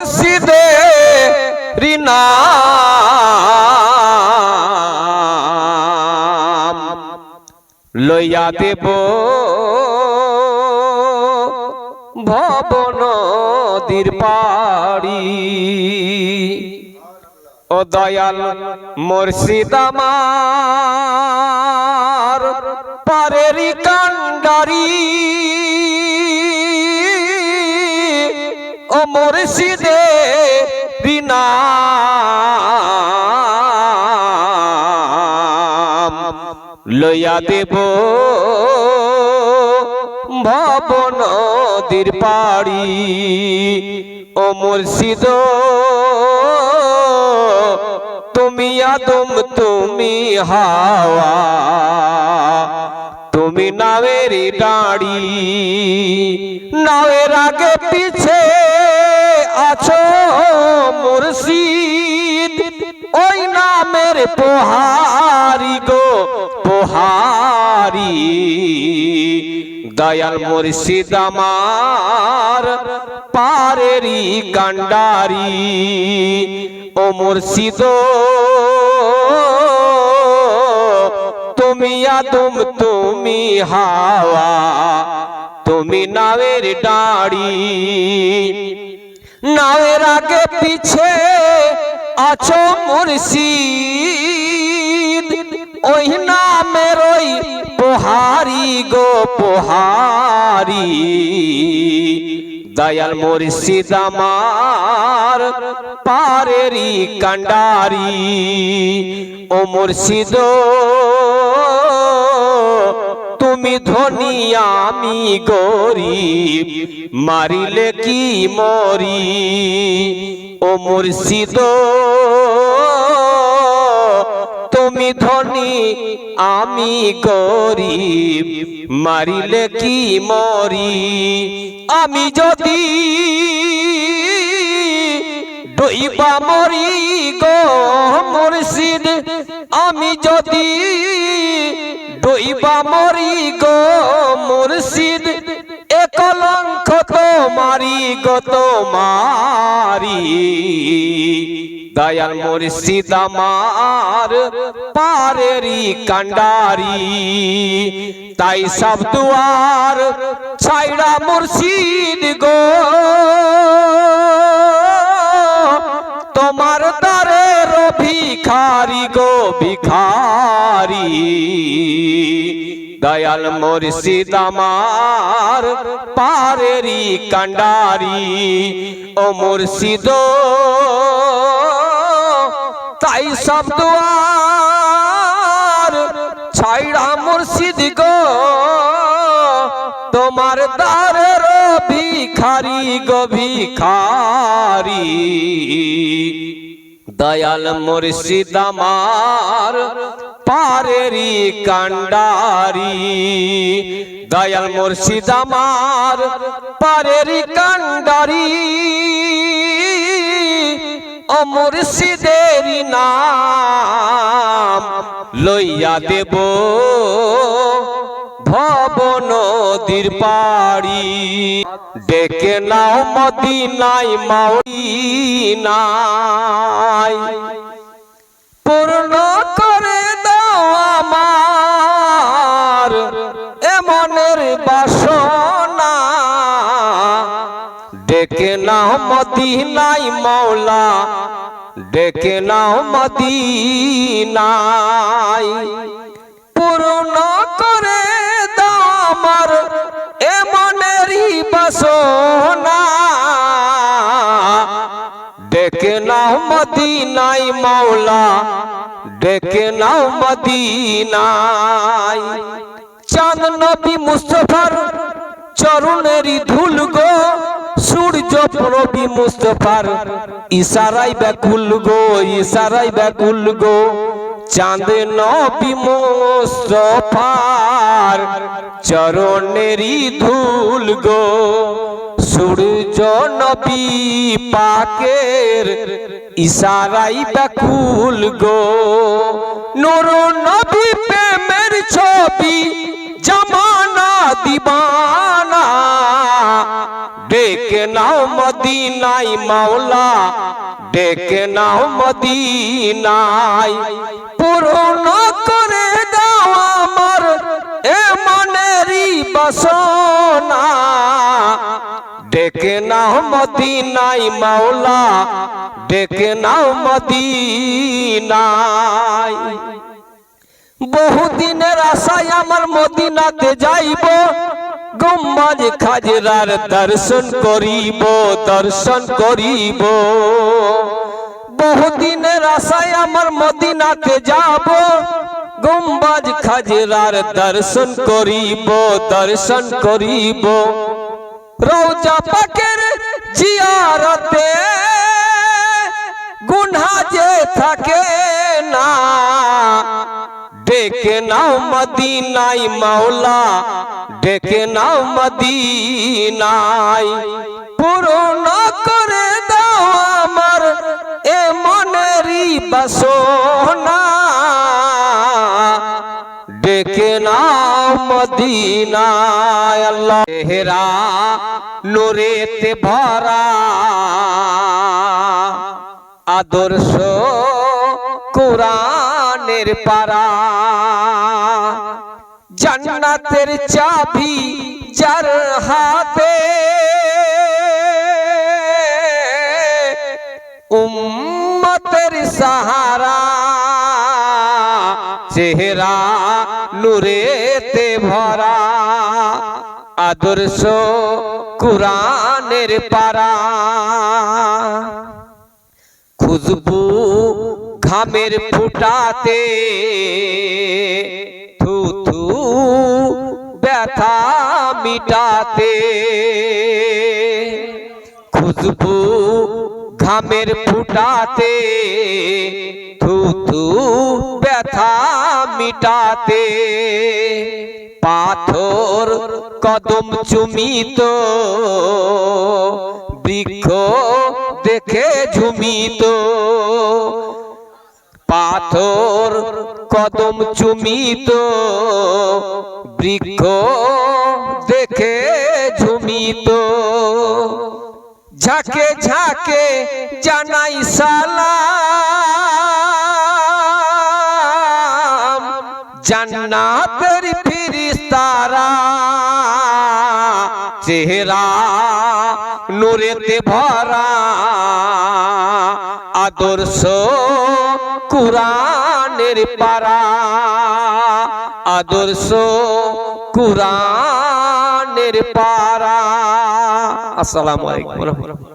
মুর্শিদে রিনাম লইয়া দেব ভবন নদীর পাড়ি। ও দয়াল মুর্শিদ আমার পারেরি কান্ডারি ও মুর্শিদে রিনাম লইয়া দেব ভবন নদীর পাড়ি। ও মুর্শিদ, তুমি আদম, তুমি হাওয়া, তুমি নামের ডাড়ি। নামের আগে পিছে নামের পোহারি গো, পোহারি। দয়াল মুর্শিদ আমার পারেরি কান্ডারি ও মুর্শিদ, তুমি আদম, তুমি হাওয়া, তুমি নামের ডাড়ি। নামের আগে পিছে আছো মুর্শিদ? ওই নামের ওই পোহারি গো পোহারি। দয়াল মুর্শিদ আমার পারেরি কান্ডারি ও মুর্শিদ, তুমি ধনী আমি গরিব, মারিলে কি মরি? ও মুর্শিদ, তুমি ধনী, আমি গরিব। মারিলে কি মরি? আমি যদি ডইবা মরি গো মুর্শিদ, আমি যদি ডইবা মরি গো মুর্শিদ একলঙ্ক তো মারি গত মারি। দয়াল মুর্শিদ আমার পারেরি কান্ডারি তাই সব দুয়ার ছাইড়া মুর্শিদ গো। তোমার দ্বারের ভিখারি গো ভিখারি। দয়াল মুর্শিদ আমার পারেরি কান্ডারি ও মুর্শিদ, তাই সব দুয়ার ছাইড়া মুর্শিদ গো। তোমার দ্বারের ভিখারি গো ভিখারি। দয়াল মুর্শিদ আমার পারেরি কান্ডারি দয়াল মুর্শিদ আমার পারেরি কান্ডারি ও মুর্শিদেরি নাম লইয়া দেব ভব নদীর ডেকে নাও মদিনাই মাউই পূর্ণ নাও মদিনাই মাওলা ডেকে নাও মদিনাই পূর্ণ করে দাও আমার এমনেরই বাসনা। ডেকে নাও মদিনাই মাওলা ডেকে নাও মদিনাই চাঁদ নবী মুস্তফার চরণেরই ধুল গো সূর্য প্রবি মুস্তফার ইশারাই ব্যাকুল গো ইশারাই ব্যাকুল গো। চাঁদ নবী মুস্তফার চরণেরই ধুল গো। সূর্য নবী পাকের ইশারাই ব্যাকুল গো। নূর নবী প্রেমের ছবি, জামানা, দিবানা। ডেকে নাও মদিনাই মাওলা ডেকে নাও মদিনাই পূর্ণ করে দাও আমার এ মনেরই বাসনা। ডেকে নাও মদিনাই মাওলা ডেকে নাও মদিনাই বহুদিনের আশায় আমার মদিনাতে যাইব। গম্বাজ খাজরার দর্শন করিব দর্শন করিব। বহুদিনের আশায় আমার মদিনাতে যাব, গম্বাজ খাজরার দর্শন করিব দর্শন করিব। রৌজা পাকের জিয়ারতে গুনা যে থাকে না, ডেকে নাও মদিনাই মাওলা। ডেকে নাও মদিনাই পূর্ণ করে দাও আমার এ মনেরই বাসনা। ডেকে নাও মদিনায় আল্লাহ হেরা নোরেতে ভরা। আদর্শ কোরআনের পারা জান্নাতের চাবি যার হাতে। উম্মতের সাহারা, চেহারা নূরেতে ভরা। আদর্শ কুরআনের পারা। খুশবু ঘামের ফুটাতে। থু ব্যথা মিটাতে। খুশবু ঘামের ফুটাতে থু থু ব্যথা মিটাতে। পাথর কদম চুমিত, বৃক্ষ দেখে ঝুমিত। পাথর কদম চুমিত, বৃক্ষ দেখে ঝুমিত। ঝাঁকে ঝাঁকে জানাই সালাম, জান্নাতের ফিরিস্তারা। চেহারা নূরেতে ভরা, আদর্শ কুরআনের পারা। আদর্শ কুরানের পারা। আসসালামু আলাইকুম